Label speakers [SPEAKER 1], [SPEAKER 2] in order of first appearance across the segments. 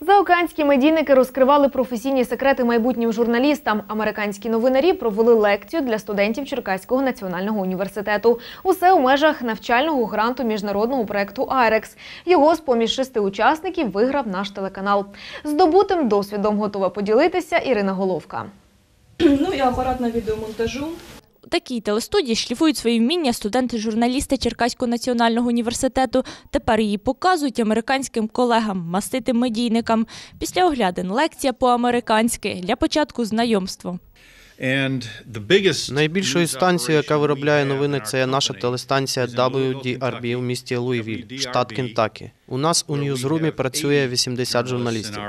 [SPEAKER 1] Заокеанські медійники розкривали професійні секрети майбутнім журналістам. Американські новинарі провели лекцію для студентів Черкаського національного університету. Усе у межах навчального гранту міжнародного проекту «Айрекс». Його з поміж шести учасників виграв наш телеканал. Здобутим досвідом готова поділитися Ірина Головка.
[SPEAKER 2] Ну і апарат на відеомонтажу.
[SPEAKER 3] У такій телестудії шліфують свої вміння студенти-журналісти Черкаського національного університету. Тепер її показують американським колегам, маститим медійникам. Після оглядин лекція по-американськи. Для початку знайомство.
[SPEAKER 4] Найбільшою станцією, яка виробляє новини, це наша телестанція WDRB в місті Луївіль, штат Кентакі. У нас у Ньюзрумі працює 80 журналістів.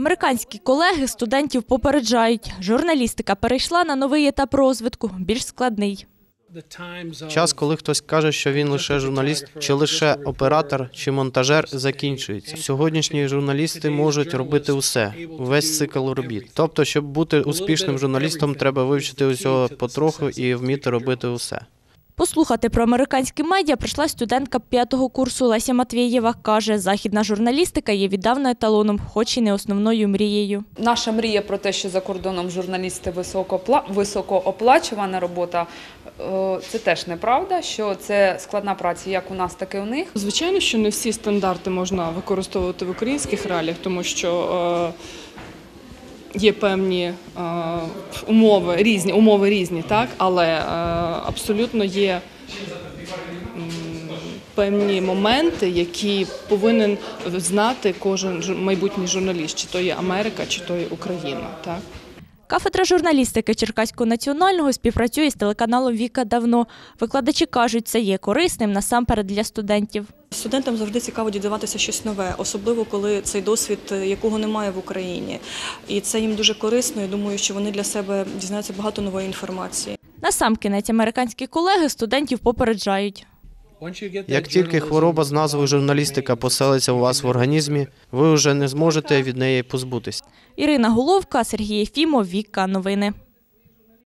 [SPEAKER 3] Американські колеги студентів попереджають. Журналістика перейшла на новий етап розвитку, більш складний.
[SPEAKER 4] Час, коли хтось каже, що він лише журналіст, чи лише оператор, чи монтажер, закінчується. Сьогоднішні журналісти можуть робити усе, увесь цикл робіт. Тобто, щоб бути успішним журналістом, треба вивчити усього потроху і вміти робити усе.
[SPEAKER 3] Послухати про американські медіа прийшла студентка п'ятого курсу Леся Матвєєва. Каже, західна журналістика є віддавна еталоном, хоч і не основною мрією.
[SPEAKER 5] Наша мрія про те, що за кордоном журналісти високооплачувана робота, е, це теж неправда, що це складна праця як у нас, так і у них.
[SPEAKER 2] Звичайно, що не всі стандарти можна використовувати в українських реаліях, тому що е, є певні е, умови різні, умови різні, так, але е, абсолютно є м, певні моменти, які повинен знати кожен майбутній журналіст, чи то є Америка, чи то є Україна. Так.
[SPEAKER 3] Кафедра журналістики Черкаського національного співпрацює з телеканалом Віка давно. Викладачі кажуть, це є корисним насамперед для студентів.
[SPEAKER 6] Студентам завжди цікаво дізнаватися щось нове, особливо коли цей досвід, е, якого немає в Україні. І це їм дуже корисно. Я думаю, що вони для себе дізнаються багато нової інформації.
[SPEAKER 3] Насамкінець американські колеги студентів попереджають.
[SPEAKER 4] Як тільки хвороба з назвою журналістика поселиться у вас в організмі, ви вже не зможете від неї позбутися.
[SPEAKER 3] Ірина Головка, Сергій Єфімов, Віка. Новини.